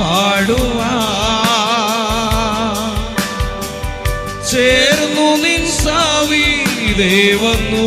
പാടുവാ. ചേർന്നു നിൻ സാവി വന്നു.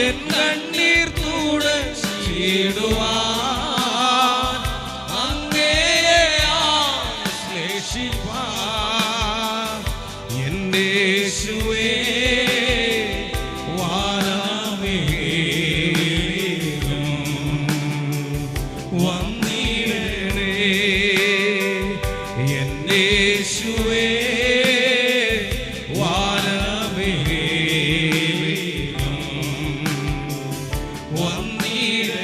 എൻ കണ്ണീർ തുടച്ചിടുവാ അങ്ങേ ആശ്ലേഷിപ്പാ എന്റെ യേശുവേ വന്നിടണേ. എന്റെ യേശുവേ Shiva.